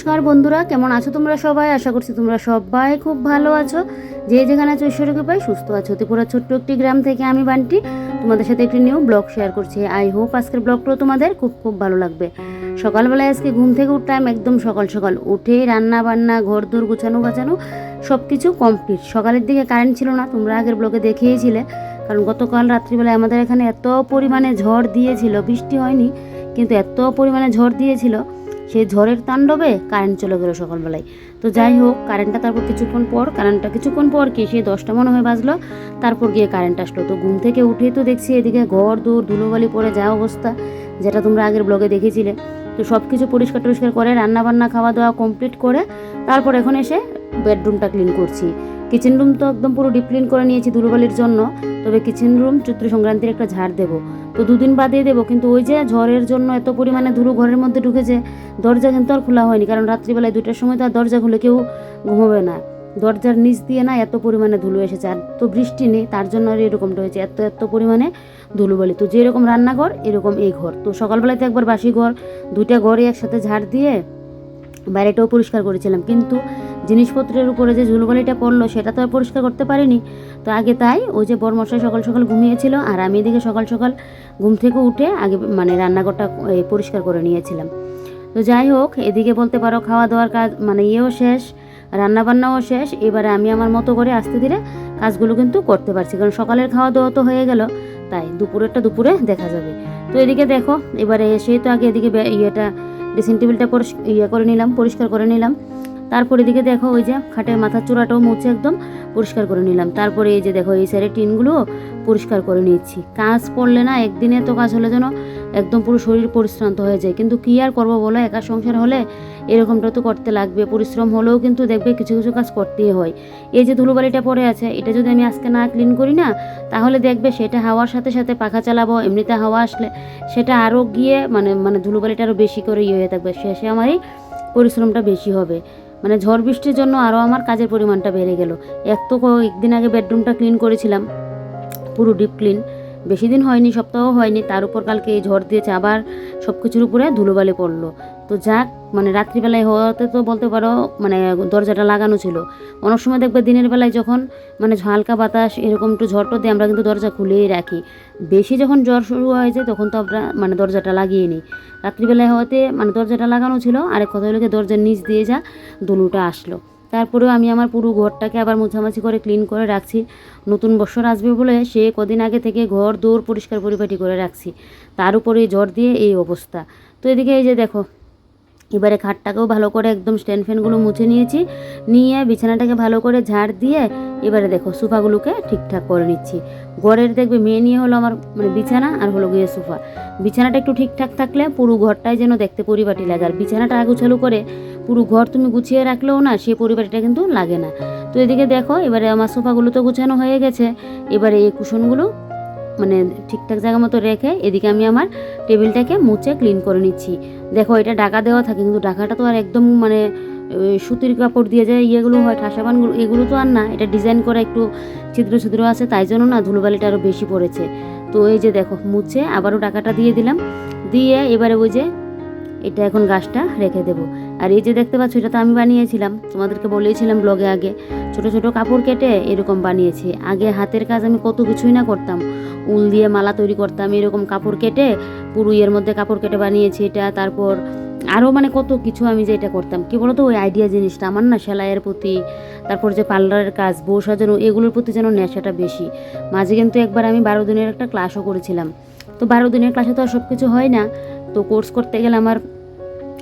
নমস্কার বন্ধুরা, কেমন আছো তোমরা সবাই? আশা করছি তোমরা সবাই খুব ভালো আছো। যে যেখানে আছো ঈশ্বরকে পাই সুস্থ আছো। ত্রিপুরা ছোট্ট একটি গ্রাম থেকে আমি বান্টি, তোমাদের সাথে একটি নিউ ব্লগ শেয়ার করছি। আই হোপ আজকের ব্লগটাও তোমাদের খুব খুব ভালো লাগবে। সকালবেলায় আজকে ঘুম থেকে উঠলাম একদম সকাল সকাল। উঠে রান্না বান্না, ঘর দোর গুছানো গাছানো সব কিছু কমপ্লিট সকালের দিকে কারেন্ট ছিল না, তোমরা আগের ব্লগে দেখিয়েছিলে। কারণ গতকাল রাত্রিবেলায় আমাদের এখানে এত পরিমাণে ঝড় দিয়েছিল, বৃষ্টি হয়নি, কিন্তু এত পরিমাণে ঝড় দিয়েছিল। সেই ঝড়ের তাণ্ডবে কারেন্ট চলে গেলো সকালবেলায়। তো যাই হোক কারেন্টটা তারপর কিছুক্ষণ পর কারেন্টটা কিছুক্ষণ পর কি সেই দশটা মনে হয়ে বাজলো, তারপর গিয়ে কারেন্ট আসলো। তো ঘুম থেকে উঠে তো দেখছি এদিকে ঘর, দূর, ধুলোবালি পড়ে যা অবস্থা, যেটা তোমরা আগের ব্লগে দেখেছিলে। তো সব কিছু পরিষ্কার টরিষ্কার করে রান্না বান্না খাওয়া দাওয়া কমপ্লিট করে, তারপর এখন এসে বেডরুমটা ক্লিন করছি। কিচেন রুম তো একদম পুরো ডিপ ক্লিন করে নিয়েছি ধুলোবালির জন্য, তবে কিচেন রুম চৈত্র সংক্রান্তির একটা ঝাড় দেবো। তো দুদিন বাদে দেবো। কিন্তু ওই যে ঝড়ের জন্য এত পরিমাণে ধুলো ঘরের মধ্যে ঢুকেছে, দরজা কিন্তু আর খোলা হয়নি। কারণ রাত্রিবেলায় দুটার সময় তো আর দরজা খুলে কেউ ঘুমোবে না। দরজার নিচ দিয়ে না এত পরিমাণে ধুলো এসেছে। আর তো বৃষ্টি নেই, তার জন্য আর এরকমটা হয়েছে। এত এত পরিমাণে ধুলোবালি তো যেরকম রান্নাঘর, এরকম এই ঘর। তো সকালবেলাতে একবার বাসি ঘর, দুইটা ঘরে একসাথে ঝাড় দিয়ে বাইরেটাও পরিষ্কার করেছিলাম। কিন্তু জিনিসপত্রের উপরে যে ধুলোবালিটা পড়ল, সেটা তো আর পরিষ্কার করতে পারিনি। তো আগে তাই ওই যে বরমশাই সকাল সকাল ঘুমিয়েছিল, আর আমি এদিকে সকাল সকাল ঘুম থেকে উঠে আগে মানে রান্নাঘরটা পরিষ্কার করে নিয়েছিলাম। তো যাই হোক, এদিকে বলতে পারো খাওয়া দাওয়ার কাজ মানে ইয়েও শেষ রান্না বান্নাও শেষ। এবারে আমি আমার মতো করে আস্তে ধীরে কাজগুলো কিন্তু করতে পারছি, কারণ সকালের খাওয়া দাওয়া তো হয়ে গেল। তাই দুপুরেরটা দুপুরে দেখা যাবে। তো এদিকে দেখো, এবারে এসেই তো আগে এদিকে ইয়েটা ড্রেসিং টেবিলটা ইয়ে করে নিলাম পরিষ্কার করে নিলাম। তারপর এদিকে দেখো ওই যে খাটের মাথার চূড়াটাও মুছে একদম পরিষ্কার করে নিলাম। তারপরে এই যে দেখো এই সাইডের টিনগুলো পরিষ্কার করে নিচ্ছি কাজ পড়লে না একদিনে তো কাজ হলে যেন একদম পুরো শরীর পরিশ্রান্ত হয়ে যায়। কিন্তু কী আর করব বলো? একা সংসার হলে এরকমটা তো করতে লাগবে। পরিশ্রম হলেও কিন্তু দেখবে কিছু কিছু কাজ করতেই হয়। এই যে ধুলোবালিটা পড়ে আছে, এটা যদি আমি আজকে না ক্লিন করি না, তাহলে দেখবে সেটা হাওয়ার সাথে সাথে পাখা চালাবো। এমনিতে হাওয়া আসলে সেটা আরও গিয়ে মানে মানে ধুলোবালিটা আরও বেশি করে ইয়ে হয়ে থাকবে। শেষে আমার এই পরিশ্রমটা বেশি হবে। মানে ঝড় বৃষ্টির জন্য আরও আমার কাজের পরিমাণটা বেড়ে গেল। এক তো একদিন আগে বেডরুমটা ক্লিন করেছিলাম, পুরো ডিপ ক্লিন বেশি দিন হয়নি সপ্তাহ হয়নি, তার উপর কালকে এই ঝড় দিয়েছে, আবার সব কিছুর উপরে ধুলোবালি পড়ল। তো যাক মানে রাত্রিবেলায় হওয়াতে তো বলতে পারো মানে দরজাটা লাগানো ছিল। অনেক সময় দেখবে দিনের বেলায় যখন মানে হালকা বাতাস, এরকম একটু ঝড়টো দিয়ে আমরা কিন্তু দরজা খুলেই রাখি। বেশি যখন জ্বর শুরু হয়ে যায় তখন তো আমরা মানে দরজাটা লাগিয়ে নিই। রাত্রিবেলায় হওয়াতে মানে দরজাটা লাগানো ছিল, আরেক কথা হলো দরজার নিচ দিয়ে যা দুলুটা আসলো। তারপরেও আমি আমার পুরো ঘরটাকে আবার মোছামাছি করে ক্লিন করে রাখছি। নতুন বছর আসবে বলে সে কদিন আগে থেকে ঘর দৌড় পরিষ্কার পরিপাটি করে রাখছি। তার উপরে জ্বর দিয়ে এই অবস্থা। তো এদিকে এই যে দেখো এবারে খাটটাকেও ভালো করে একদম স্ট্যান্ড ফ্যানগুলো মুছে নিয়েছি। নিয়ে বিছানাটাকে ভালো করে ঝাড় দিয়ে এবারে দেখো সোফাগুলোকে ঠিকঠাক করে নিচ্ছি। ঘরের দেখবে মেয়ে নিয়ে হলো আমার মানে বিছানা আর হলো গিয়ে সোফা। বিছানাটা একটু ঠিকঠাক থাকলে পুরো ঘরটাই যেন দেখতে পরিপাটি লাগে। আর বিছানাটা আগুছালু করে পুরো ঘর তুমি গুছিয়ে রাখলেও না সে পরিপাটিটা কিন্তু লাগে না। তো এদিকে দেখো এবারে আমার সোফাগুলো তো গুছানো হয়ে গেছে। এবারে এই কুশনগুলো মানে ঠিকঠাক জায়গা মতো রেখে এদিকে আমি আমার টেবিলটাকে মুছে ক্লিন করে নিচ্ছি। দেখো, এটা ঢাকা দেওয়া থাকে, কিন্তু ঢাকাটা তো আর একদম মানে সুতির কাপড় দিয়ে যায় ইয়েগুলো হয় ঠাসাবানগুলো এগুলো তো আর না। এটা ডিজাইন করা একটু ছিদ্র ছিদ্র আছে, তাই জন্য না ধুলোবালিটা আরও বেশি পড়েছে। তো এই যে দেখো, মুছে আবারও টাকাটা দিয়ে দিলাম। দিয়ে এবারে ওই যে, এটা এখন গাছটা রেখে দেবো। আর এই যে দেখতে পাচ্ছ, এটা তো আমি বানিয়েছিলাম। তোমাদেরকে বলেছিলাম ব্লগে আগে। ছোট ছোট কাপড় কেটে এরকম বানিয়েছি। আগে হাতের কাজ আমি কত কিছুই না করতাম। উল দিয়ে মালা তৈরি করতাম, এরকম কাপড় কেটে পুরো এর মধ্যে কাপড় কেটে বানিয়েছি এটা। তারপর আরও মানে কত কিছু আমি যে এটা করতাম। কী বলতো, ওই আইডিয়া জিনিসটা আমার না, সেলাইয়ের প্রতি, তারপর যে পার্লারের কাজ, বউ সাজানো, এগুলোর প্রতি যেন নেশাটা বেশি। মাঝে কিন্তু একবার আমি বারো দিনের একটা ক্লাসও করেছিলাম। তো বারো দিনের ক্লাসে তো আর সব কিছু হয় না। তো কোর্স করতে গেলে আমার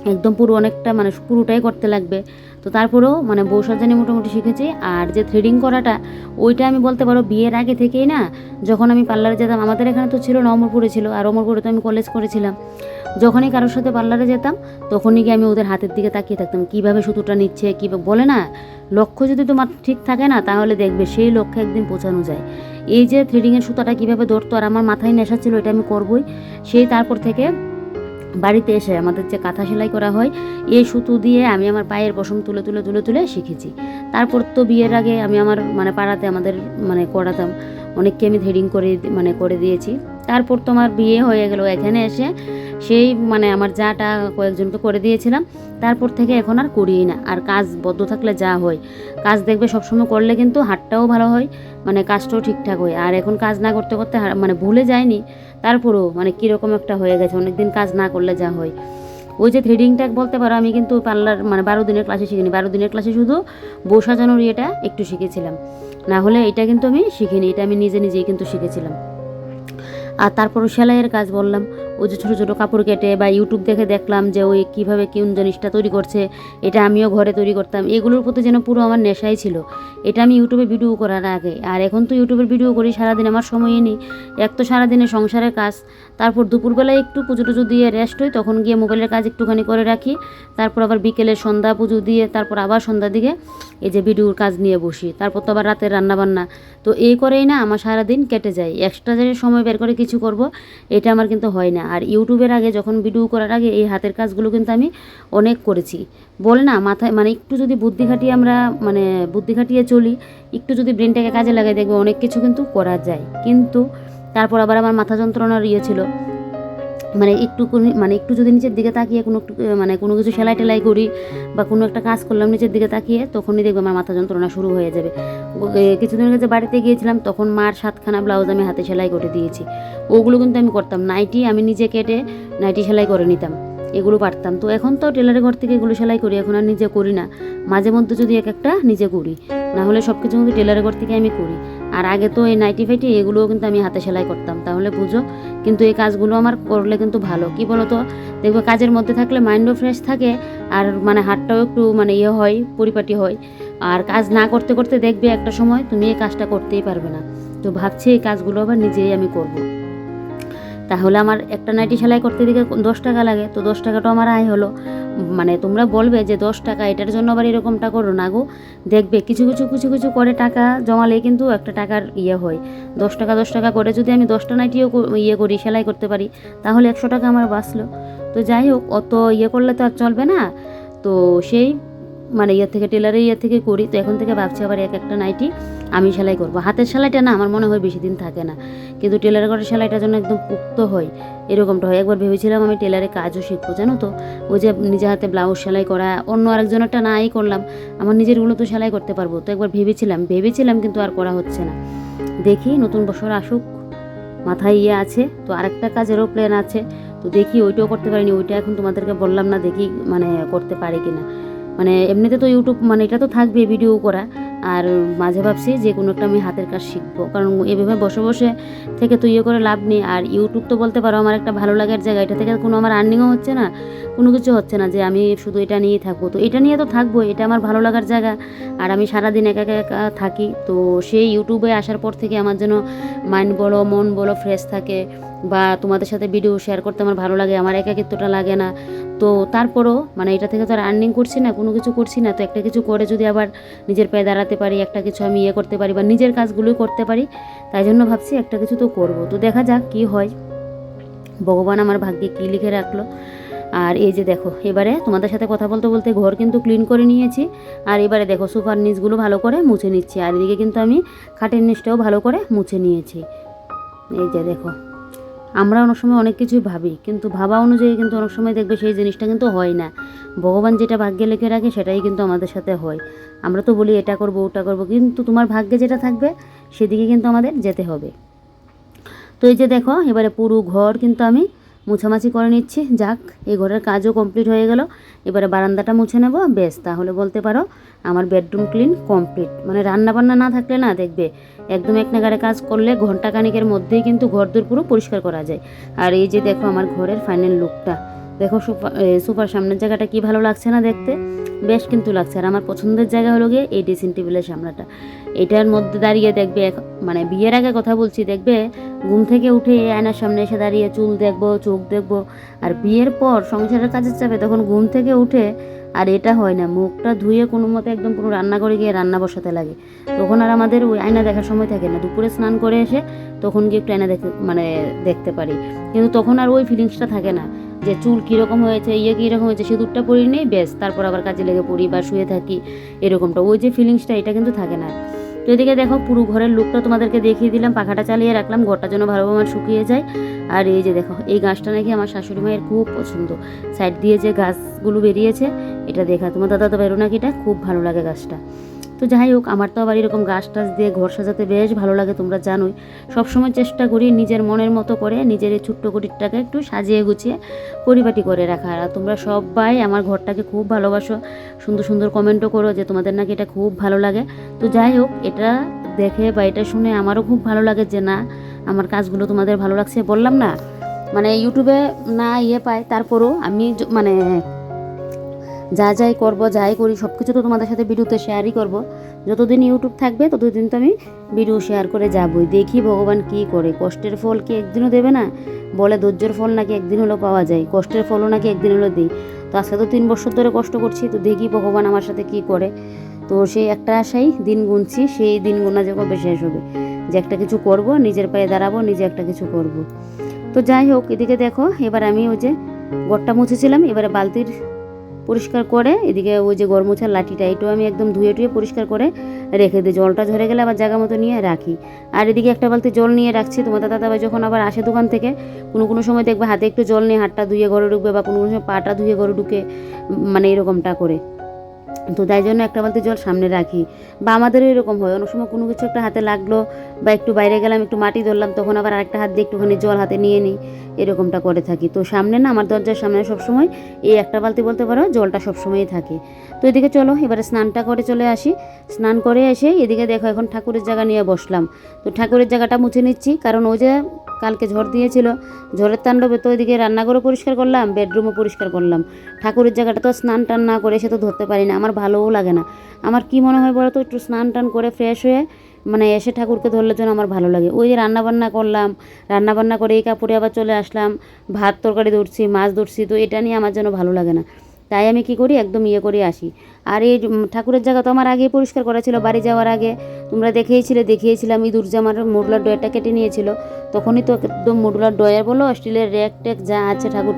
একদম পুরো অনেকটা মানে পুরোটাই করতে লাগবে। তো তারপরেও মানে বউ সাজানি মোটামুটি শিখেছি। আর যে থ্রেডিং করাটা, ওইটা আমি বলতে পারো বিয়ের আগে থেকেই না, যখন আমি পার্লারে যেতাম, আমাদের এখানে তো ছিল না অমরপুরে ছিল, আর অমরপুরে তো আমি কলেজ করেছিলাম। যখনই কারোর সাথে পার্লারে যেতাম, তখনই গিয়ে আমি ওদের হাতের দিকে তাকিয়ে থাকতাম, কীভাবে সুতোটা নিচ্ছে কীভাবে বলে না, লক্ষ্য যদি তোমার ঠিক থাকে না, তাহলে দেখবে সেই লক্ষ্যে একদিন পৌঁছানো যায়। এই যে থ্রেডিংয়ের সুতাটা কীভাবে ধরতো, আর আমার মাথায় নেশা ছিল, এটা আমি করবই। সেই তারপর থেকে বাড়িতে এসে আমাদের যে কাঁথা সেলাই করা হয়, এই সুতো দিয়ে আমি আমার পায়ের পশম তুলে তুলে তুলে তুলে শিখেছি। তারপর তো বিয়ের আগে আমি আমার মানে পাড়াতে আমাদের মানে করাতাম অনেককে আমি থ্রেডিং করে মানে করে দিয়েছি। তারপর তো আমার বিয়ে হয়ে গেল, এখানে এসে সেই মানে আমার যাটা কয়েকজনকে করে দিয়েছিলাম। তারপর থেকে এখন আর করিই না, আর কাজ বদ্ধ থাকলে যা হয়। কাজ দেখবে সবসময় করলে কিন্তু হাতটাও ভালো হয় মানে কাজটাও ঠিকঠাক হয়। আর এখন কাজ না করতে করতে মানে ভুলে যায়নি, তারপরেও মানে কীরকম একটা হয়ে গেছে, অনেকদিন কাজ না করলে যা হয়। ওই যে থ্রেডিংটা বলতে পারো, আমি কিন্তু পার্লার মানে বারো দিনের ক্লাসে শিখিনি। বারো দিনের ক্লাসে শুধু বউ সাজানোর ইয়েটা একটু শিখেছিলাম। না হলে এটা কিন্তু আমি শিখিনি, এটা আমি নিজে নিজেই কিন্তু শিখেছিলাম। আর তারপর সেলাইয়ের কাজ বললাম ওই যে ছোটো ছোটো কাপড় কেটে বা ইউটিউব দেখে দেখলাম যে ওই কীভাবে কোন জিনিসটা তৈরি করছে, এটা আমিও ঘরে তৈরি করতাম। এগুলোর প্রতি যেন পুরো আমার নেশাই ছিল। এটা আমি ইউটিউবে ভিডিও করার আগে। আর এখন তো ইউটিউবের ভিডিও করি, সারাদিন আমার সময়ই নেই। এক তো সারাদিনে সংসারের কাজ, তারপর দুপুরবেলায় একটু পুজো টুজো দিয়ে রেস্ট হই, তখন গিয়ে মোবাইলের কাজ একটুখানি করে রাখি। তারপর আবার বিকেলে সন্ধ্যা পুজো দিয়ে, তারপর আবার সন্ধ্যা দিকে এই যে ভিডিওর কাজ নিয়ে বসি। তারপর তো আবার রাতের রান্নাবান্না। তো এই করেই না, আমার সারাদিন কেটে যায়। এক্সট্রা যে সময় বের করে কিছু করব, এটা আমার কিন্তু হয় না। আর ইউটিউবের আগে যখন ভিডিও করার আগে এই হাতের কাজগুলো কিন্তু আমি অনেক করেছি। বলে না, মাথায় মানে একটু যদি বুদ্ধি খাটিয়ে আমরা মানে বুদ্ধি খাটিয়ে চলি, একটু যদি ব্রেনটাকে কাজে লাগাই, দেখবে অনেক কিছু কিন্তু করা যায়। কিন্তু তারপর আবার আমার মাথা যন্ত্রণার ইয়ে ছিল। মানে একটু মানে একটু যদি নিচের দিকে তাকিয়ে কোনো একটু মানে কোনো কিছু সেলাই টেলাই করি বা কোনো একটা কাজ করলাম নিচের দিকে তাকিয়ে, তখনই দেখব আমার মাথা যন্ত্রণা শুরু হয়ে যাবে। কিছুদিন আগে যে বাড়িতে গিয়েছিলাম, তখন মার সাতখানা ব্লাউজ আমি হাতে সেলাই করে দিয়েছি। ওগুলো কিন্তু আমি করতাম। নাইটি আমি নিজে কেটে নাইটি সেলাই করে নিতাম। এগুলো পারতাম। তো এখন তো টেলারের ঘর থেকে এগুলো সেলাই করি, এখন আর নিজে করি না। মাঝে মধ্যে যদি এক একটা নিজে করি না হলে সব কিছু কিন্তু টেলারের ঘর থেকে আমি করি। আর আগে তো এই নাইটি ফাইটি এগুলোও কিন্তু আমি হাতে সেলাই করতাম, তাহলে বুঝো? কিন্তু এই কাজগুলো আমার করলে কিন্তু ভালো। কি বলো তো দেখবে কাজের মধ্যে থাকলে মাইন্ডও ফ্রেশ থাকে, আর মানে হাতটাও একটু মানে ইয়ে হয়, পরিপাটি হয়। আর কাজ না করতে করতে দেখবে একটা সময় তুমি এই কাজটা করতেই পারবে না। তো ভাবছি এই কাজগুলো আবার নিজেই আমি করব। তাহলে আমার একটা নাইটি সেলাই করতে দিকে দশ টাকা লাগে। তো দশ টাকাটাও আমার আয় হলো। মানে তোমরা বলবে যে দশ টাকা, এটার জন্য আবার এরকমটা করো না গো। দেখবে কিছু কিছু কিছু কিছু করে টাকা জমালে কিন্তু একটা টাকার ইয়ে হয়। দশ টাকা দশ টাকা করে যদি আমি দশটা নাইটিও ইয়ে করি, সেলাই করতে পারি, তাহলে একশো টাকা আমার বাঁচলো। তো যাই হোক, অত ইয়ে করলে তো আর চলবে না। তো সেই মানে ইয়ে থেকে, টেলারের ইয়ে থেকে করি, তো এখন থেকে ভাবছি আবার এক একটা নাইটি আমি সেলাই করব। হাতের সেলাইটা না, আমার মনে হয় বেশি দিন থাকে না। কিন্তু টেলার ঘরের সেলাইটার জন্য একদম পুক্ত হয়, এরকমটা হয়। একবার ভেবেছিলাম আমি টেলারের কাজও শিখব, জানো তো? ওই যে নিজে হাতে ব্লাউজ সেলাই করা, অন্য আরেকজনেরটা নাই করলাম, আমার নিজেরগুলো তো সেলাই করতে পারব। তো একবার ভেবেছিলাম ভেবেছিলাম কিন্তু আর করা হচ্ছে না। দেখি নতুন বছর আসুক, মাথায় ইয়ে আছে, তো আরেকটা কাজেরও প্ল্যান আছে। তো দেখি ওইটাও করতে পারিনি, ওইটা এখন তোমাদেরকে বললাম না, দেখি মানে করতে পারি কিনা। মানে এমনিতে তো ইউটিউব মানে এটা তো থাকবে ভিডিও করা। আর মাঝে ভাবছি যে কোনো একটা আমি হাতের কাজ শিখব। কারণ এভাবে বসে বসে থেকে তো ইয়ে করে লাভ নেই। আর ইউটিউব তো বলতে পারো আমার একটা ভালো লাগার জায়গা। এটা থেকে কোনো আমার আর্নিংও হচ্ছে না, কোনো কিছু হচ্ছে না যে আমি শুধু এটা নিয়েই থাকব। তো এটা নিয়ে তো থাকব এটা আমার ভালো লাগার জায়গা। আর আমি সারাদিন একা একা একা থাকি। তো সেই ইউটিউবে আসার পর থেকে আমার যেন মাইন্ড বলো, মন বলো ফ্রেশ থাকে। বা তোমাদের সাথে ভিডিও শেয়ার করতে আমার ভালো লাগে, আমার একাকিত্বটা লাগে না। তো তারপরও মানে এটা থেকে তো আর আর্নিং করছি না, কোনো কিছু করছি না, তো একটা কিছু করে যদি আবার নিজের পায়ে দাঁড়াতে পারি, একটা কিছু আমি ইয়ে করতে পারি বা নিজের কাজগুলোই করতে পারি, তাই জন্য ভাবছি একটা কিছু তো করব। তো দেখা যাক কি হয়। ভগবান আমার ভাগ্যে কী লিখে রাখল। আর এই যে দেখো, এবারে তোমাদের সাথে কথা বলতে বলতে ঘর কিন্তু ক্লিন করে নিয়েছি। আর এবারে দেখো সোফার নিচগুলো ভালো করে মুছে নিচ্ছি। আর এদিকে কিন্তু আমি খাটের নিচটাও ভালো করে মুছে নিয়েছি। এই যে দেখো আমরা অনেক সময় অনেক কিছুই ভাবি, কিন্তু ভাবা অনুযায়ী কিন্তু অনেক সময় দেখবে সেই জিনিসটা কিন্তু হয় না। ভগবান যেটা ভাগ্যে লিখে রাখে সেটাই কিন্তু আমাদের সাথে হয়। আমরা তো বলি এটা করব, ওটা করব, কিন্তু তোমার ভাগ্যে যেটা থাকবে সেদিকে কিন্তু আমাদের যেতে হবে। তো এই যে দেখো, এবারে পুরো ঘর কিন্তু আমি মুছামাছি করে নিচ্ছি। যাক, এই ঘরের কাজও কমপ্লিট হয়ে গেল। এবারে বারান্দাটা মুছে নেব। বেশ, তাহলে বলতে পারো আমার বেডরুম ক্লিন কমপ্লিট। মানে রান্নাবান্না না থাকলে না দেখবে, একদম এক নাগারে কাজ করলে ঘন্টাখানিকের মধ্যেই কিন্তু ঘর দূর পুরো পরিষ্কার করা যায়। আর এই যে দেখো আমার ঘরের ফাইনাল লুকটা দেখো সুপার সুপার সামনের জায়গাটা কি ভালো লাগছে না দেখতে? বেশ কিন্তু লাগছে। আর আমার পছন্দের জায়গা হলো গিয়ে এই ড্রেসিং টেবিলের সামনাটা। এটার মধ্যে দাঁড়িয়ে দেখবে মানে বিয়ের আগে কথা বলছি, দেখবে ঘুম থেকে উঠে আয়নার সামনে এসে দাঁড়িয়ে চুল দেখব, চোখ দেখব। আর বিয়ের পর সংসারের কাজের চাপে তখন ঘুম থেকে উঠে আর এটা হয় না, মুখটা ধুয়ে কোনো মতে একদম পুরো রান্না করে গিয়ে রান্না বসাতে লাগে। তখন আর আমাদের ওই আয়না দেখার সময় থাকে না। দুপুরে স্নান করে এসে তখন গিয়ে একটু আয়না দেখতে মানে দেখতে পারি। কিন্তু তখন আর ওই ফিলিংসটা থাকে না। যে চুল কীরকম হয়েছে ইয়ে কীরকম হয়েছে সিঁদুরটা পরি নেই বেশ তারপর আবার কাজে লেগে পড়ি বা শুয়ে থাকি, এরকমটা। ওই যে ফিলিংসটা এটা কিন্তু থাকে না। তো এদিকে দেখো, পুরো ঘরের লুকটা তোমাদেরকে দেখিয়ে দিলাম, পাখাটা চালিয়ে রাখলাম, ঘরটা যেন ভালোভাবে আমার শুকিয়ে যায়। আর এই যে দেখো, এই গাছটা নাকি আমার শাশুড়ি মায়ের খুব পছন্দ। সাইড দিয়ে যে গাছগুলো বেরিয়েছে, এটা দেখা। তোমার দাদা তো বেরো নাকি এটা খুব ভালো লাগে গাছটা। তো যাই হোক, আমার তো আবার এরকম গাছ টাছ দিয়ে ঘর সাজাতে বেশ ভালো লাগে, তোমরা জানোই। সবসময় চেষ্টা করি নিজের মনের মতো করে, নিজের এই ছোট্ট কুটিরটাকে একটু সাজিয়ে গুছিয়ে পরিপাটি করে রাখার। আর তোমরা সবাই আমার ঘরটাকে খুব ভালোবাসো। সুন্দর সুন্দর কমেন্টও করো যে তোমাদের নাকি এটা খুব ভালো লাগে। তো যাই হোক, এটা দেখে বা এটা শুনে আমারও খুব ভালো লাগে যে না, আমার কাজগুলো তোমাদের ভালো লাগছে বললাম না? মানে ইউটিউবে না ইয়ে পায়, তারপরও আমি মানে যা যাই করব, যাই করি সব কিছু তো তোমাদের সাথে ভিডিওতে শেয়ারই করব। যতদিন ইউটিউব থাকবে, ততদিন তো আমি ভিডিও শেয়ার করে যাবই। দেখি ভগবান কি করে। কষ্টের ফল কি একদিনও দেবে না? বলে ধৈর্যের ফল নাকি একদিন হলো পাওয়া যায়। কষ্টের ফলও নাকি একদিন হলো দিই। তো আজকে তো তিন বছর ধরে কষ্ট করছি, তো দেখি ভগবান আমার সাথে কি করে। তো সেই একটা আশাই দিন গুনছি, সেই দিন গোনা যে কবে শেষ হবে? যে একটা কিছু করব, নিজের পায়ে দাঁড়াবো, নিজে একটা কিছু করব। তো যাই হোক, এদিকে দেখো, এবার আমি ওই যে গড়টা মুছেছিলাম, এবারে বালতির পরিষ্কার করে, এদিকে ওই যে গরম মোছার লাঠিটা, এটাও আমি একদম ধুয়ে টুয়ে পরিষ্কার করে রেখে দিই। জলটা ঝরে গেলে আবার জায়গা মতো নিয়ে রাখি। আর এদিকে একটা বালতি জল নিয়ে রাখছি। তোমার দাদা দাবাই যখন আবার আসে দোকান থেকে, কোনো কোনো সময় দেখবে হাতে একটু জল নিয়ে হাতটা ধুয়ে ঘরে ঢুকবে বা কোনো কোনো সময় পাটা ধুয়ে ঘরে ঢুকে মানে এরকমটা করে। তো তাই জন্য একটা বালতি জল সামনে রাখি। বা আমাদেরও এরকম হয়। অনেক সময় কোনো কিছু একটা হাতে লাগল বা একটু বাইরে গেলাম, একটু মাটি ধরলাম, তখন আবার আরেকটা হাত দিয়ে একটুখানি জল হাতে নিয়ে নিই। এরকমটা করে থাকি। তো সামনে না, আমার দরজার সামনে সবসময় এই একটা বালতি বলতে পারো, জলটা সবসময়ই থাকে। তো এদিকে চলো, এবারে স্নানটা করে চলে আসি। স্নান করে এসে এদিকে দেখো, এখন ঠাকুরের জায়গা নিয়ে বসলাম। তো ঠাকুরের জায়গাটা মুছে নিচ্ছি। কারণ ওই যে কালকে ঝড় দিয়েছিল, ঝড়ের তাণ্ডবে তো ওইদিকে রান্নাঘরও পরিষ্কার করলাম, বেডরুমও পরিষ্কার করলাম। ঠাকুরের জায়গাটা তো স্নান টান না করে সে তো ধরতে পারি না। আমার ভালোও লাগে না। আমার কি মনে হয় বলতো, একটু স্নান টান করে ফ্রেশ হয়ে মানে এসে ঠাকুরকে ধরলে যেন আমার ভালো লাগে। ওই যে রান্নাবান্না করলাম, রান্নাবান্না করে এই কাপড়ে আবার চলে আসলাম, ভাত তরকারি ধরছি, মাছ ধরছি, তো এটা নিয়ে আমার যেন ভালো লাগে না। তাই আমি কি করি? একদম ইয়ে করে আসি। আর এই ঠাকুরের জায়গা তো আমার আগে পরিষ্কার করা ছিল, বাড়ি যাওয়ার আগে। তোমরা দেখেইছিলে দেখিয়েছিলাম ইঁদুর যে আমার মডুলার ডয়ারটা কেটে নিয়েছিল। তখনই তো একদম মডুলার ডয়ার বলো, স্টিলের র্যাক ট্যাক যা আছে ঠাকুর,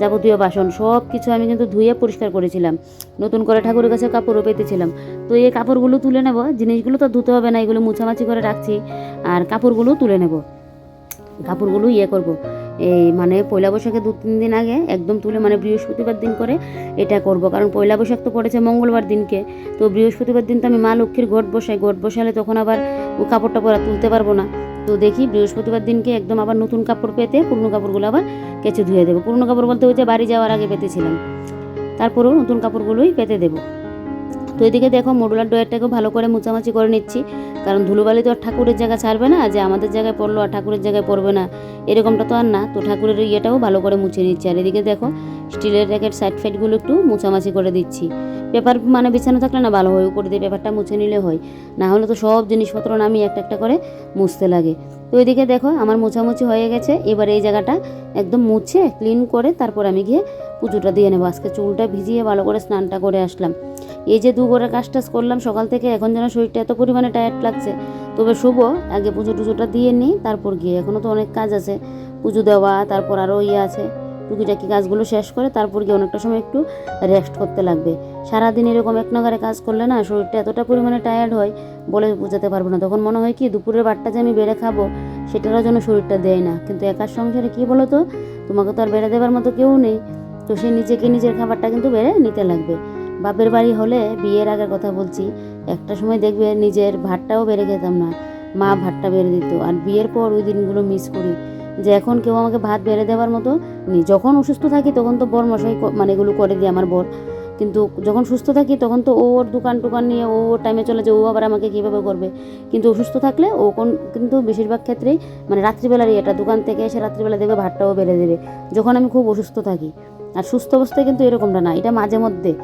যাবতীয় বাসন সব কিছু আমি কিন্তু ধুয়ে পরিষ্কার করেছিলাম। নতুন করে ঠাকুরের কাছে কাপড়ও পেতেছিলাম। তো এই কাপড়গুলো তুলে নেব, জিনিসগুলো তো ধুতে হবে না, এগুলো মুছামাছি করে রাখছি। আর কাপড়গুলো তুলে নেব। কাপড়গুলো ইয়ে করব। এই মানে পয়লা বৈশাখে দু তিন দিন আগে একদম তুলে মানে বৃহস্পতিবার দিন করে এটা করব। কারণ পয়লা বৈশাখ তো পড়েছে মঙ্গলবার দিনকে। তো বৃহস্পতিবার দিন তো আমি মা লক্ষ্মীর ঘট বসাই। ঘট বসালে তখন আবার ও কাপড়টা পরা তুলতে পারব না। তো দেখি বৃহস্পতিবার দিনকে একদম আবার নতুন কাপড় পেতে পুরনো কাপড়গুলো আবার কেচে ধুয়ে দেবো। পুরনো কাপড় বলতে যে বাড়ি যাওয়ার আগে পেতেছিলাম। তারপরেও নতুন কাপড়গুলোই পেতে দেবো। তো এদিকে দেখো মডুলার ডয়ারটাকেও ভালো করে মুচামাচি করে নিচ্ছি। কারণ ধুলোবালি তো আর ঠাকুরের জায়গা ছাড়বে না, যে আমাদের জায়গায় পড়ল আর ঠাকুরের জায়গায় পড়বে না। এরকমটা তো আর না, তো ঠাকুরের ইয়েটাও ভালো করে মুছে নিচ্ছি। আর এদিকে দেখো, স্টিলের র্যাকেট সাইড ফাইডগুলো একটু মুছামাছি করে দিচ্ছি। পেপার মানে বিছানো থাকলে না ভালো হয়, উপরে দিয়ে পেপারটা মুছে নিলে হয়। না হলে তো সব জিনিসপত্র নামিয়ে একটা একটা করে মুছতে লাগে। তো এদিকে দেখো, আমার মোছামুছি হয়ে গেছে। এবার এই জায়গাটা একদম মুছে, ক্লিন করে তারপর আমি গিয়ে পুজোটা দিয়ে নেব। আজকে চুলটা ভিজিয়ে ভালো করে স্নানটা করে আসলাম। এই যে দু করে কাজ টাজ করলাম, সকাল থেকে এখন যেন শরীরটা এত পরিমাণে টায়ার্ড লাগছে। তবে শুভ, আগে পুজো টুজোটা দিয়ে নিই তারপর গিয়ে এখনও তো অনেক কাজ আছে। পুজো দেওয়া, তারপর আরও ইয়ে আছে। টুকিটাকি কাজগুলো শেষ করে তারপর গিয়ে অনেকটা সময় একটু রেস্ট করতে লাগবে। সারাদিন এরকম এক নাগারে কাজ করলে না শরীরটা এতটা পরিমাণে টায়ার্ড হয়, বলে বোঝাতে পারব না। তখন মনে হয় কি, দুপুরের বারটা যে আমি বেড়ে খাব, সেটারও যেন শরীরটা দেয় না। কিন্তু একার সংসারে কী বলো তো তোমাকে তো আর বেড়ে দেওয়ার মতো কেউ নেই। তো সে নিজেকে নিজের খাবারটা কিন্তু বেড়ে নিতে লাগবে। বাপের বাড়ি হলে বিয়ের আগের কথা বলছি। একটা সময় দেখবে নিজের ভাতটাও বেড়ে খেতাম না। মা ভাতটা বেড়ে দিত আর বিয়ের পর ওই দিনগুলো মিস করি। যে এখন কেউ আমাকে ভাত বেড়ে দেওয়ার মতো নেই। যখন অসুস্থ থাকি তখন তো বর মশাই মানে এগুলো করে দিই আমার বর। কিন্তু যখন সুস্থ থাকি তখন তো ও ওর দোকান টোকান নিয়ে ও ওর টাইমে চলে যায়, ও আবার আমাকে কীভাবে করবে? কিন্তু অসুস্থ থাকলে ও কোন কিন্তু বেশিরভাগ ক্ষেত্রেই মানে রাত্রিবেলারই এটা। দোকান থেকে এসে রাত্রিবেলা দেখবে ভাতটাও বেড়ে দেবে। যখন আমি খুব অসুস্থ থাকি। আর সুস্থ অবস্থায় কিন্তু এরকমটা না। এটা মাঝে মধ্যে।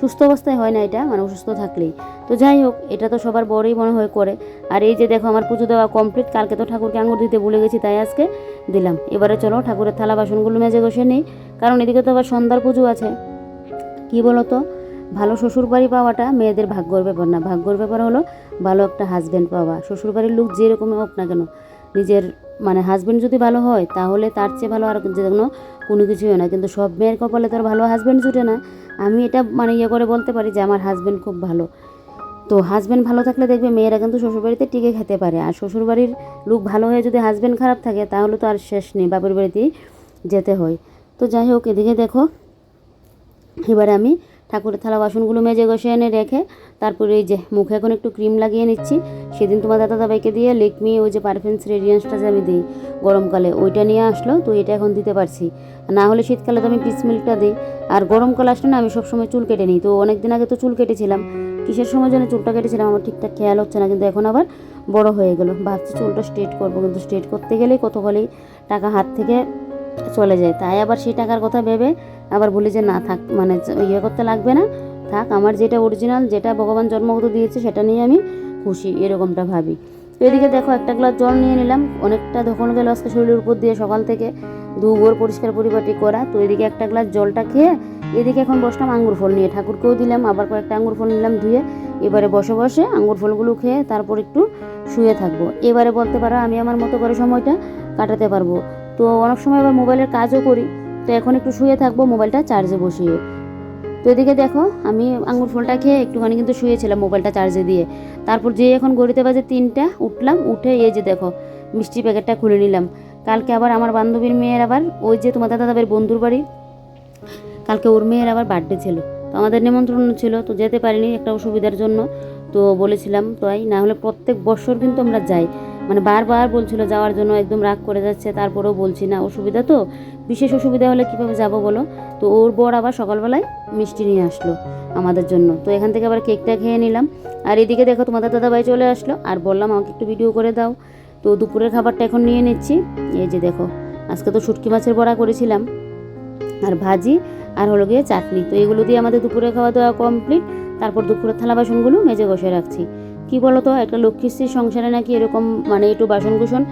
সুস্থ অবস্থায় হয় না এটা মানে অসুস্থ থাকলেই। তো যাই হোক, এটা তো সবার বড়ই মনে হয় করে। আর এই যে দেখো, আমার পুজো দেওয়া কমপ্লিট কালকে তো ঠাকুরকে আঙুর দিতে ভুলে গেছি, তাই আজকে দিলাম। এবারে চলো, ঠাকুরের থালা বাসনগুলো মেজে বসে নেই, কারণ এদিকে তো আবার সন্ধ্যার পুজো আছে। কি বলো তো ভালো শ্বশুর বাড়ি পাওয়াটা মেয়েদের ভাগ্যর ব্যাপার না। ভাগ্যর ব্যাপার হলো, ভালো একটা হাজব্যান্ড পাওয়া। শ্বশুর বাড়ির লোক যেরকমই হোক না কেন, নিজের মানে হাজব্যান্ড যদি ভালো হয়, তাহলে তার চেয়ে ভালো আর যে কোনো কিছুই না। কিন্তু সব মেয়ের কপালে তো আর ভালো হাজব্যান্ড জুটে না। আমি এটা মানে ইয়ে করে বলতে পারি যে আমার হাজব্যান্ড খুব ভালো। তো হাজব্যান্ড ভালো থাকলে দেখবে মেয়েরা কিন্তু শ্বশুরবাড়িতে টিকে খেতে পারে। আর শ্বশুরবাড়ির লুক ভালো হয়ে যদি হাজব্যান্ড খারাপ থাকে, তাহলে তো আর শেষ নেই। বাপের বাড়িতেই যেতে হয়। তো যাই হোক, এদিকে দেখো, এবারে আমি ঠাকুরের থালা বাসনগুলো মেজে ঘষে এনে রেখে তারপরে এই যে মুখে এখন একটু ক্রিম লাগিয়ে নিচ্ছি। সেদিন তোমার দাদা দাদাভাইকে দিয়ে লেকমি ওই যে পারফিউমস রেডিয়েন্সটা যে আমি দিই গরমকালে, ওইটা নিয়ে আসলো, তো এটা এখন দিতে পারছি। না হলে শীতকালে তো আমি পিস মিল্কটা দিই। আর গরমকাল আসলে না আমি সবসময় চুল কেটে নিই। তো অনেক দিন আগে তো চুল কেটেছিলাম। কিসের সময় যেন চুলটা কেটেছিলাম আমার ঠিকঠাক খেয়াল হচ্ছে না, কিন্তু এখন আবার বড় হয়ে গেল। ভাবছি চুলটা স্ট্রেট করব, কিন্তু স্ট্রেট করতে গেলেই কতগুলি টাকা হাত থেকে চলে যায়। তাই আবার সেই টাকার কথা ভেবে আবার বলি যে না থাক মানে ইয়ে করতে লাগবে না। থাক, আমার যেটা অরিজিনাল যেটা ভগবান জন্মগত দিয়েছে, সেটা নিয়ে আমি খুশি, এরকমটা ভাবি। তো এদিকে দেখো, একটা গ্লাস জল নিয়ে নিলাম। অনেকটা দখল গেল আজকে শরীরের উপর দিয়ে সকাল থেকে। দু গোর পরিষ্কার পরিপাটি করা। তো এদিকে একটা গ্লাস জলটা খেয়ে এদিকে এখন বসলাম আঙ্গুর ফল নিয়ে। ঠাকুরকেও দিলাম, আবার কয়েকটা আঙ্গুর ফল নিলাম ধুয়ে। এবারে বসে বসে আঙ্গুর ফলগুলো খেয়ে তারপর একটু শুয়ে থাকব। এবারে বলতে পারো, আমি আমার মতো করে সময়টা কাটাতে পারব। তো অনেক সময় আবার মোবাইলের কাজও করি। তো এখন একটু শুয়ে থাকব মোবাইলটা চার্জে বসিয়ে। তো এদিকে দেখো, আমি আঙ্গুর ফলটা খেয়ে একটুখানি কিন্তু শুয়েছিলাম মোবাইলটা চার্জে দিয়ে। তারপর যে এখন গড়িতে বাজে তিনটা, উঠলাম, উঠে এই যে দেখো, মিষ্টি প্যাকেটটা খুলে নিলাম। কালকে আবার আমার বান্ধবীর মেয়ের আবার, ওই যে তোমার দাদাদের বন্ধুর বাড়ি, কালকে ওর মেয়ের আবার বার্থডে ছিল। তো আমাদের নিমন্ত্রণ ছিল, তো যেতে পারিনি একটা অসুবিধার জন্য। তো বলেছিলাম তাই না হলে প্রত্যেক বছর কিন্তু আমরা যাই। মানে বারবার বলছিল যাওয়ার জন্য, একদম রাগ করে যাচ্ছে, তারপরেও বলছি না। অসুবিধা তো? বিশেষ অসুবিধা হলে কীভাবে যাব বলো? তো ওর বর আবার সকালবেলায় মিষ্টি নিয়ে আসলো আমাদের জন্য। তো এখান থেকে আবার কেকটা খেয়ে নিলাম। আর এদিকে দেখো তোমাদের দাদাভাই চলে আসলো। আর বললাম, আমাকে একটু ভিডিও করে দাও। তো দুপুরের খাবারটা এখন নিয়ে নিচ্ছি। এই যে দেখো, আজকে তো শুটকি মাছের বড়া করেছিলাম। আর ভাজি, আর হলো গিয়ে চাটনি। তো এগুলো দিয়ে আমাদের দুপুরে খাওয়া দাওয়া কমপ্লিট তারপর দুপুরের থালা বাসনগুলো মেজে বসে রাখছি। কি বলতো, একটা লক্ষ্মীশ্রীর সংসারে নাকি এরকম মানে একটু বাসন কুসন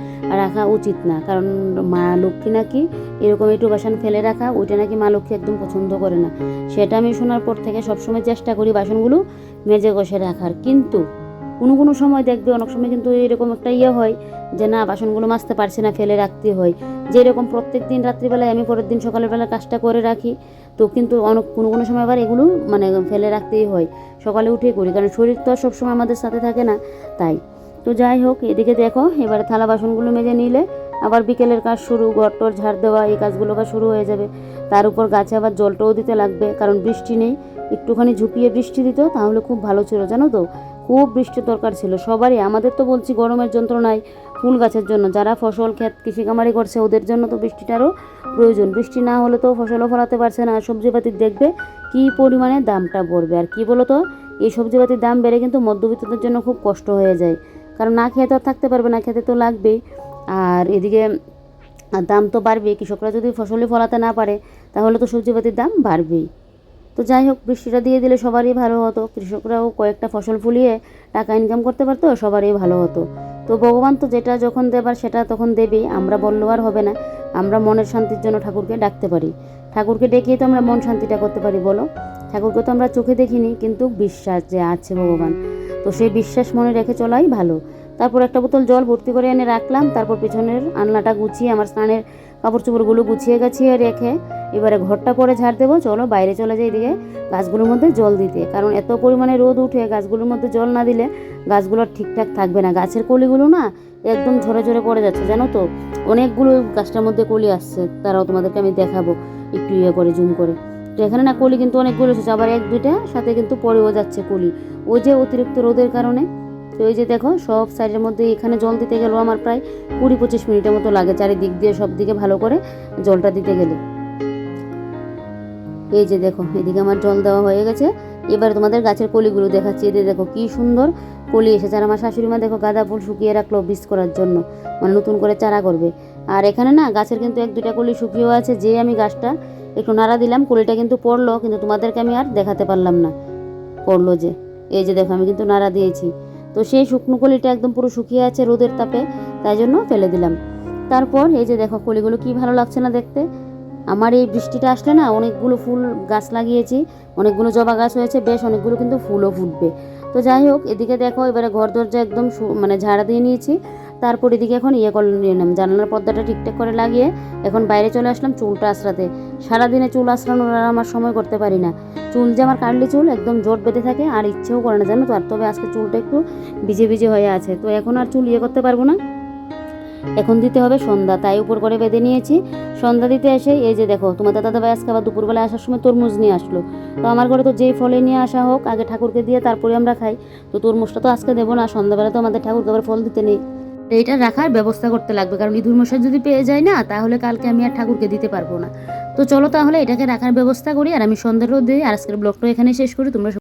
রাখা উচিত না। কারণ মা লক্ষ্মী নাকি এরকম একটু বাসন ফেলে রাখা, ওইটা নাকি মা লক্ষ্মী একদম পছন্দ করে না। সেটা আমি শোনার পর থেকে সবসময় চেষ্টা করি বাসনগুলো মেজে কষে রাখার। কিন্তু কোনো কোনো সময় দেখবে অনেক সময় কিন্তু এরকম একটা ইয়ে হয় যে না, বাসনগুলো মাজতে পারছে না, ফেলে রাখতে হয়। যে এরকম প্রত্যেক দিন রাত্রিবেলায় আমি পরের দিন সকালবেলা কাজটা করে রাখি, তো কিন্তু অনেক কোনো কোনো সময় আবার এগুলো মানে ফেলে রাখতেই হয়। সকালে উঠেই করি, কারণ শরীর তো আর সবসময় আমাদের সাথে থাকে না, তাই। তো যাই হোক, এদিকে দেখো, এবারে থালা বাসনগুলো মেজে নিলে আবার বিকেলের কাজ শুরু ঘর টর ঝাড় দেওয়া, এই কাজগুলো আবার শুরু হয়ে যাবে। তার উপর গাছে আবার জলটাও দিতে লাগবে, কারণ বৃষ্টি নেই, একটুখানি ঝুঁকিয়ে বৃষ্টি দিত, তাহলে খুব ভালো ছিল, জানো তো? খুব বৃষ্টির দরকার ছিল। সবারই, আমাদের তো বলছি গরমের যন্ত্রণায় ফুল গাছের জন্য। যারা ফসল ক্ষেত কৃষি কামারি করছে, ওদের জন্য তো বৃষ্টিটারও প্রয়োজন। বৃষ্টি না হলে তো ফসলও ফলাতে পারছে না। আর সবজিপাতির দেখবে কী পরিমাণে দামটা পড়বে। আর কি বলো তো এই সবজিপাতির দাম বেড়ে কিন্তু মধ্যবিত্তদের জন্য খুব কষ্ট হয়ে যায়। কারণ না খেয়ে তো আর থাকতে পারবে না, খেতে তো লাগবেই। আর এদিকে দাম তো বাড়বেই। কৃষকরা যদি ফসলই ফলাতে না পারে, তাহলে তো সবজিপাতির দাম বাড়বেই। তো যাই হোক, বৃষ্টিটা দিয়ে দিলে সবারই ভালো হতো। কৃষকরাও কয়েকটা ফসল ফুলিয়ে টাকা ইনকাম করতে পারতো, সবারই ভালো হতো। তো ভগবান তো যেটা যখন দেবার সেটা তখন দেবেই, আমরা বললেও আর হবে না। আমরা মনের শান্তির জন্য ঠাকুরকে ডাকতে পারি। ঠাকুরকে ডেকেই তো আমরা মন শান্তিটা করতে পারি, বলো। ঠাকুরকে তো আমরা চোখে দেখিনি, কিন্তু বিশ্বাস যে আছে ভগবান। তো সেই বিশ্বাস মনে রেখে চলাই ভালো। তারপর একটা বোতল জল ভর্তি করে এনে রাখলাম, তারপর পিছনের আলনাটা গুছিয়ে, আমার স্নানের কাপড় চোপড়গুলো গুছিয়ে গাছিয়ে রেখে এবারে ঘরটা পরে ঝাড় দেবো। চলো বাইরে চলে যাই এদিকে গাছগুলোর মধ্যে জল দিতে। কারণ এত পরিমাণে রোদ উঠে গাছগুলোর মধ্যে জল না দিলে গাছগুলো ঠিকঠাক থাকবে না। গাছের কলিগুলো না একদম ঝরে ঝরে পড়ে যাচ্ছে, জানো তো? অনেকগুলো গাছটার মধ্যে কলি আসছে। তারাও তোমাদেরকে আমি দেখাবো। একটু ইয়ে করে, জুম করে। তো এখানে না কলি কিন্তু অনেকগুলো এসেছে। আবার এক, দুইটা, সাথে কিন্তু পরেও যাচ্ছে কলি। ওই যে অতিরিক্ত রোদের কারণে। তো এই যে দেখো, সব সাইডের মধ্যে এখানে জল দিতে গেলেও আমার প্রায় কুড়ি, পঁচিশ মিনিটের মতো লাগে। চারিদিক দিয়ে সব দিকে ভালো করে জলটা দিতে গেলে। এই যে দেখো, এদিকে আমার জল দেওয়া হয়ে গেছে। এবার তোমাদের গাছের কলিগুলো দেখাচ্ছি। এদের দেখো কি সুন্দর কলি এসেছে। আর আমার শাশুড়ি মা দেখো গাঁদা ফুল শুকিয়ে রাখল বীজ করার জন্য। মানে নতুন করে চারা করবে। আর এখানে না গাছের কিন্তু এক দুটা কলি শুকিয়েও আছে। যে আমি গাছটা একটু নাড়া দিলাম কলিটা কিন্তু পড়ল, কিন্তু তোমাদেরকে আমি আর দেখাতে পারলাম না। পড়ল যে, এই যে দেখো আমি কিন্তু নাড়া দিয়েছি। তো সেই শুকনো কলিটা একদম পুরো শুকিয়ে আছে রোদের তাপে, তাই জন্য ফেলে দিলাম। তারপর এই যে দেখো কলিগুলো কি ভালো লাগছে না দেখতে? আমার এই বৃষ্টিটা আসলে না অনেকগুলো ফুল গাছ লাগিয়েছি, অনেকগুলো জবা গাছ হয়েছে, বেশ অনেকগুলো কিন্তু ফুলও ফুটবে। তো যাই হোক, এদিকে দেখো এবারে ঘর দরজা একদম মানে ঝাড়া দিয়ে নিয়েছি। তারপর এদিকে এখন ইয়ে করে নিলাম জানালার পর্দাটা ঠিকঠাক করে লাগিয়ে এখন বাইরে চলে আসলাম চুলটা আশ্রাতে সারাদিনে চুল আশ্রানোর আর আমার সময় করতে পারি না। চুল যে আমার কাটলি চুল একদম জোট বেঁধে থাকে আর ইচ্ছেও করে না, জানো তো? আর তবে আজকে চুলটা একটু ভিজে ভিজে হয়ে আছে। তো এখন আর চুল ইয়ে করতে পারব না। এখন দিতে হবে সন্ধ্যা, তাই উপর করে বেঁধে নিয়েছি। সন্ধ্যা দিতে এসে এই যে দেখো তোমার দাদা আজকে আবার দুপুরবেলা আসার সময় তরমুজ নিয়ে আসলো। তো আমার ঘরে তো যেই ফলে নিয়ে আসা হোক, আগে ঠাকুরকে দিয়ে তারপরে আমরা খাই। তো তরমুজটা তো আজকে দেবো না, সন্ধ্যাবেলা তো আমাদের ঠাকুরকে আবার ফল দিতে নেই। তো এইটা রাখার ব্যবস্থা করতে লাগবে। কারণ ইঁদুর মশাই যদি পেয়ে যায় না, তাহলে কালকে আমি আর ঠাকুরকে দিতে পারব না। তো চলো তাহলে এটাকে রাখার ব্যবস্থা করি, আর আমি সন্ধ্যারও দিই আর আজকের ব্লগটা এখানে শেষ করি। তোমরা